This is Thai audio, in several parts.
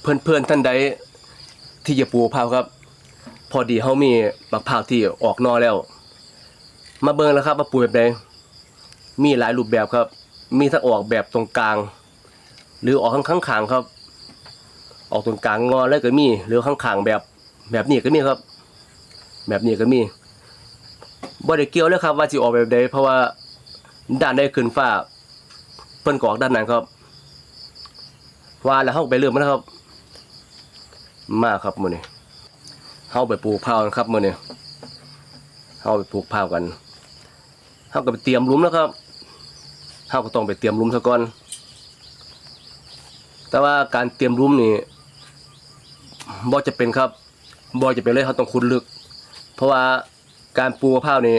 เพื่อนเพื่อนท่านใดที่จะปลูกพร้าวครับ พอดีเขามีมะพร้าวที่ออกนอแล้ว มาเบิ่งแล้วครับว่าปลูกแบบใดมีหลายรูปแบบครับ มีทั้งออกแบบตรงกลาง หรือออกข้างข้างขางครับ ออกตรงกลางงอแล้วก็มี หรือข้างขางแบบแบบนี้ก็มีครับ แบบนี้ก็มีบ่ได้เกี่ยวเลยครับว่าสิออกแบบใดเพราะว่าด้านใดขึ้นฟ้าเพิ่นกออกด้านนั้นครับ ว่าแล้วเฮาไปเริ่มมันครับ มากครับมื้อนี้เฮาไปปลูกพร้าวกันครับมื้อนี้เฮาไปปลูกพร้าวกันเฮาก็ไปเตรียมลุมแล้วครับเฮาก็ต้องไปเตรียมลุมซะก่อน แต่ว่าการเตรียมลุมนี่บ่จะเป็นครับบ่จะเป็นเลยเฮาต้องขุดลึก เพราะว่าการปลูกพร้าวนี่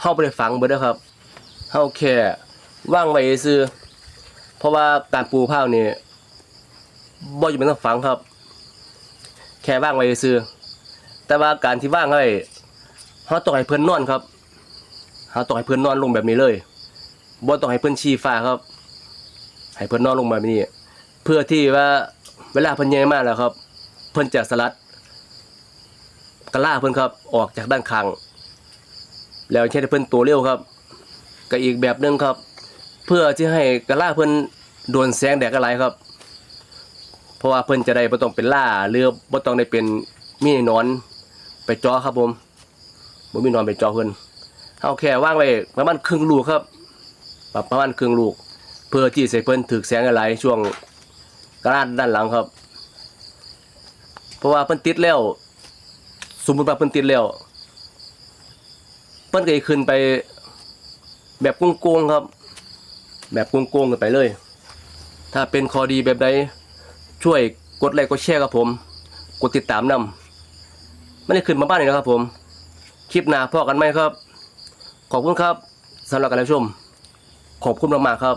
เฮาบ่ได้ฝังเบิดเด้ครับเฮาแค่วางไว้ซื่อเพราะว่าการปลูกข้าวนี่บ่จำเป็นต้องฝังครับ แค่ว่างไว้ซื่อแต่ว่าการที่ว่างไว้เราต้องให้เพื่อนนอนครับเราต้องให้เพื่อนนอนลงแบบนี้เลยบ่ต้องให้เพื่อนชี้ฟ้าครับ ให้เพื่อนนอนลงแบบนี้ เพื่อที่ว่าเวลาเพิ่นใหญ่มากแล้วครับ เพิ่นจะสลัดกระล่าเพิ่นครับออกจากด้านข้าง แล้วใช้เพิ่อนตัวเร็วครับก็อีกแบบหนึ่งครับ เพื่อที่ให้กระล่าเพิ่นโดนแสงแดดอะไรครับ เพราะว่าเพิ่นจะได้บ่ต้องเป็นล่าหรือบ่ต้องได้เป็นมีนอนไปจอครับผมบ่มีนอนไปจอเพิ่นเอาแค่วางไว้ประมาณครึ่งลูกครับประมาณครึ่งลูก เพื่อที่จะให้เพิ่นถึกแสงอะไรช่วงกระดานด้านหลังครับ เพราะว่าเพิ่นติดแล้วสมมุติว่าเพิ่นติดแล้วเพิ่นก็ขึ้นไปแบบโกงๆครับ แบบโกงๆกันไปเลย ถ้าเป็นคอดีแบบใด ช่วยกดไลค์กดแชร์ครับผม กดติดตามนำไม่ได้ขึ้นมาบ้านเลยนะครับผม คลิปหน้าพอกันไหมครับ ขอบคุณครับสำหรับการรับชม ขอบคุณมากๆครับ